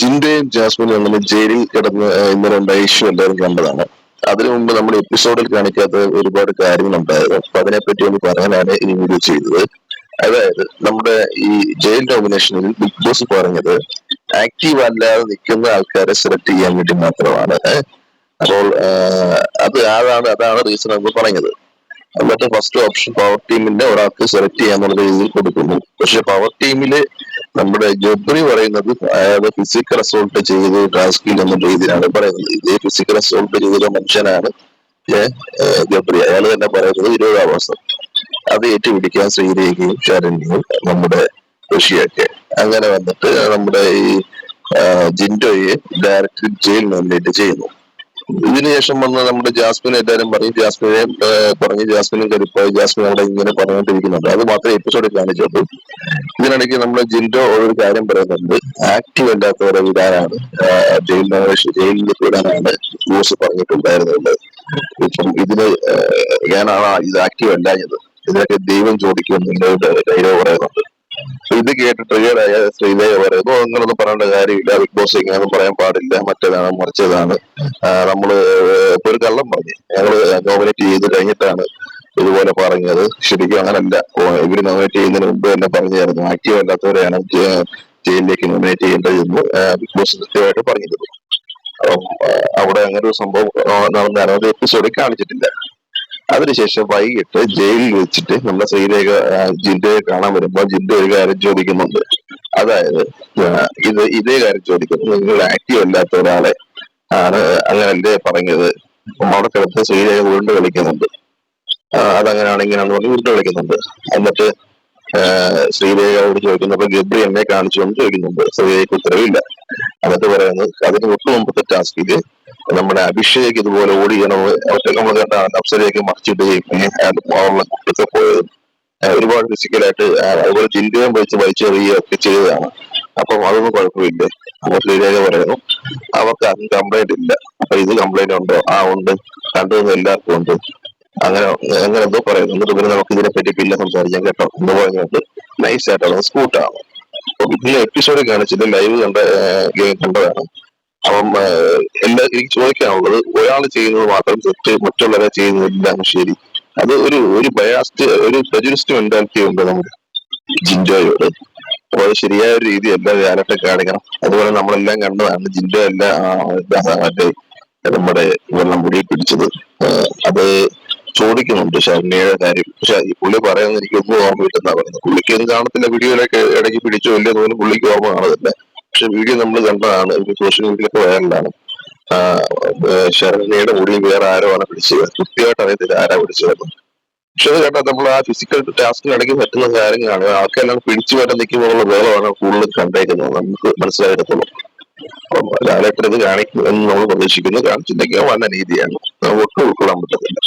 ജിൻഡയും ജാസ്മിനും തമ്മിൽ ജയിലിൽ കിടന്ന് ഇന്നലെ ഉണ്ടായ ഇഷ്യൂ എല്ലാവരും കണ്ടതാണ്. അതിനു മുമ്പ് നമ്മുടെ എപ്പിസോഡിൽ കാണിക്കാത്ത ഒരുപാട് കാര്യങ്ങളുണ്ടായിരുന്നു. അപ്പൊ അതിനെപ്പറ്റി ഒന്ന് പറയാനാണ് ഈ വീഡിയോ ചെയ്തത്. അതായത് നമ്മുടെ ഈ ജയിൽ നോമിനേഷനിൽ ബിഗ് ബോസ് പറഞ്ഞത് ആക്റ്റീവ് അല്ലാതെ നിൽക്കുന്ന ആൾക്കാരെ സെലക്ട് ചെയ്യാൻ വേണ്ടി മാത്രമാണ്. അപ്പോൾ അത് അതാണ് അതാണ് റീസൺ എന്ന് പറഞ്ഞത്. എന്നിട്ട് ഫസ്റ്റ് ഓപ്ഷൻ പവർ ടീമിന്റെ ഒരാൾക്ക് സെലക്ട് ചെയ്യാന്നുള്ള രീതിയിൽ കൊടുക്കുന്നു. പക്ഷെ പവർ ടീമിൽ നമ്മുടെ ജബ്രി പറയുന്നത് അയാൾ ഫിസിക്കൽ അസോൾട്ട് ചെയ്ത് ടാസ്കിൽ എന്ന രീതിയിലാണ് പറയുന്നത്. ഇതേ ഫിസിക്കൽ അസോൾട്ട് ചെയ്ത മനുഷ്യനാണ് ജോബ്രി അയാൾ തന്നെ പറയുന്നത് ഇരുപതാം മാസം അത് ഏറ്റുപിടിക്കാൻ ശ്രീരേഖയും ശരണ്യയും നമ്മുടെ ഋഷിയൊക്കെ. അങ്ങനെ വന്നിട്ട് നമ്മുടെ ഈ ജിൻഡോയെ ഡയറക്റ്റ് ജയിൽ നോമിനേറ്റ് ചെയ്യുന്നു. ഇതിനുശേഷം വന്ന നമ്മുടെ ജാസ്മിൻ എല്ലാവരും പറയും ജാസ്മിനെ പറഞ്ഞു ജാസ്മിനും കരുപ്പായി ജാസ്മിൻ അവിടെ ഇങ്ങനെ പറഞ്ഞുകൊണ്ടിരിക്കുന്നുണ്ട്. അത് മാത്രമേ എപ്പിസോഡിൽ കാണിച്ചുള്ളൂ. ഇതിനിടയ്ക്ക് നമ്മുടെ ജിൻഡോ ഒരു കാര്യം പറയുന്നുണ്ട്. ആക്റ്റീവ് അല്ലാത്തവരെ വിടാനാണ് ജയിൽ ജയിലിൽ വിടാനാണ് ന്യൂസ് പറഞ്ഞിട്ടുണ്ടായിരുന്നത്. ഇപ്പം ഇതിന് ഞാനാണ് ഇത് ആക്റ്റീവ് അല്ലാഞ്ഞത് ഇതിനൊക്കെ ദൈവം ചോദിക്കുമെന്നുള്ള ഡയലോഗ് പറയുന്നുണ്ട്. ഇത് കേട്ട് ട്രിഗറായ ശ്രീദേവ പറയുന്നു. അങ്ങനൊന്നും പറയേണ്ട കാര്യമില്ല. ബിഗ് ബോസ് ഇങ്ങനെയൊന്നും പറയാൻ പാടില്ല. മറ്റേതാണ് മറിച്ചതാണ്. നമ്മൾ ഇപ്പൊ ഒരു കള്ളം പറഞ്ഞു. ഞങ്ങൾ നോമിനേറ്റ് ചെയ്ത് കഴിഞ്ഞിട്ടാണ് ഇതുപോലെ പറഞ്ഞത്. ശരിക്കും അങ്ങനല്ല. ഇവർ നോമിനേറ്റ് ചെയ്യുന്നതിന് മുമ്പ് തന്നെ പറഞ്ഞായിരുന്നു. ആക്റ്റീവ് അല്ലാത്തവരെയാണ് ജയിലിലേക്ക് നോമിനേറ്റ് ചെയ്യേണ്ടത് എന്ന് ബിഗ് ബോസ് കൃത്യമായിട്ട് പറഞ്ഞിരുന്നു. അപ്പം അവിടെ അങ്ങനെ ഒരു സംഭവം നടന്ന അത് എപ്പിസോഡിൽ കാണിച്ചിട്ടില്ല. അതിനുശേഷം വൈകിട്ട് ജയിലിൽ വെച്ചിട്ട് നമ്മുടെ ശ്രീരേഖ ജിൻഡയെ കാണാൻ വരുമ്പോൾ ജിൻഡ ഒരു കാര്യം ചോദിക്കുന്നുണ്ട്. അതായത് ഇത് ഇതേ കാര്യം ചോദിക്കുന്നു. നിങ്ങൾ ആക്റ്റീവ് അല്ലാത്ത ഒരാളെ ആണ് അങ്ങനല്ലേ പറഞ്ഞത്? അവിടെ കിടത്ത് ശ്രീരേഖ ഉരുണ്ട് കളിക്കുന്നുണ്ട്. അതങ്ങനെയാണ് ഇങ്ങനെയാണെന്ന് പറഞ്ഞ് ഉരുണ്ട് കളിക്കുന്നുണ്ട്. എന്നിട്ട് ശ്രീരേഖയോട് ചോദിക്കുന്നപ്പോ ഗബ്രി എന്നെ കാണിച്ചുകൊണ്ട് ചോദിക്കുന്നുണ്ട്. ശ്രീരേഖയ്ക്ക് ഉത്തരവില്ല. എന്നിട്ട് പറയുന്നത് അതിന് തൊട്ട് ടാസ്ക് ടാസ്കിൽ നമ്മുടെ അഭിഷേക് ഇതുപോലെ ഓടിക്കണം അവസരം നമ്മൾ കണ്ട അപ്സരയൊക്കെ മറിച്ചിടുകയും പോകാനുള്ള കുട്ടിയൊക്കെ പോയതും ഒരുപാട് ഫിസിക്കലായിട്ട് അതുപോലെ ചിന്തയും വെച്ച് വലിച്ചെറിയുകയും ഒക്കെ ചെയ്തതാണ്. അപ്പം അതൊന്നും കുഴപ്പമില്ലേ. അപ്പൊ ശ്രീരേഖ പറയുന്നു. അവർക്ക് അതും കംപ്ലൈന്റ് ഇല്ല. അപ്പൊ ഇത് കംപ്ലൈന്റ് ഉണ്ടോ? ആ ഉണ്ട്. കണ്ടതൊന്നും എല്ലാവർക്കും ഉണ്ട്. അങ്ങനെ അങ്ങനെ എന്തോ പറയുന്നു. എന്നിട്ട് പിന്നെ നമുക്ക് ഇതിനെ പറ്റി പിന്നെ സംസാരിക്കാം കേട്ടോ. എന്ന് പറഞ്ഞുകൊണ്ട് നൈസ് ആയിട്ടുള്ള സ്കൂട്ടാണ് ഇതിലെ എപ്പിസോഡ് കാണിച്ചിട്ട് ലൈവ് കണ്ട ഗെയിം കണ്ടതാണ്. അപ്പം എല്ലാ എനിക്ക് ചോദിക്കാനുള്ളത് ഒരാൾ ചെയ്യുന്നത് മാത്രം തെറ്റ് മറ്റുള്ളവരെ ചെയ്യുന്നതെല്ലാം ശരി. അത് ഒരു ഒരു ബയാസ്റ്റ് ഒരു പ്രജുരിസ്റ്റ് മെന്റാലിറ്റി ഉണ്ട് നമുക്ക്. ജിൻഡോയോട്. അപ്പൊ അത് ശരിയായ ഒരു രീതി എല്ലാ ഞാനൊക്കെ കാണിക്കണം. അതുപോലെ നമ്മളെല്ലാം കണ്ടതാണ് ജിൻഡോ അല്ല മറ്റേ നമ്മുടെ വെള്ളം മുടി പിടിച്ചത്. അത് ചോദിക്കുന്നുണ്ട് ശരണിയുടെ കാര്യം. പക്ഷെ ഈ പുള്ളി പറയുന്നത് എനിക്ക് ഒന്നും ഓർമ്മ കിട്ടുന്ന പറയുന്നത്. പുള്ളിക്ക് ഒന്നും കാണത്തില്ല വീഡിയോയിലൊക്കെ ഇടയ്ക്ക് പിടിച്ചോ പോലും പുള്ളിക്ക് ഓർമ്മ കാണുന്നില്ല പക്ഷെ വീഡിയോ നമ്മൾ കണ്ടതാണ്. സോഷ്യൽ മീഡിയയിലൊക്കെ വൈറലാണ് ശരണ്യയുടെ മുടി വേറെ ആരോ ആണ് പിടിച്ചത്. കൃത്യമായിട്ട് അറിയത്തില്ല ആരാ പിടിച്ചതെന്ന്. പക്ഷെ അത് കണ്ടാൽ നമ്മൾ ആ ഫിസിക്കൽ ടാസ്കിനിടയ്ക്ക് പറ്റുന്ന കാര്യങ്ങളാണ്. ആൾക്കാരെല്ലാം പിടിച്ചു വരാൻ നിൽക്കുമ്പോഴുള്ള വേളമാണ് കൂടുതൽ കണ്ടേക്കുന്നത്. നമുക്ക് മനസ്സിലായിടത്തുള്ളൂ അപ്പം ലാലേട്ടൻ ഇത് കാണിക്കും എന്ന് നമ്മൾ പ്രതീക്ഷിക്കുന്നു. കാണിച്ചില്ലെങ്കിൽ വന്ന രീതിയാണ്. നമുക്ക് ഒട്ടും ഉൾക്കൊള്ളാൻ പറ്റത്തില്ല.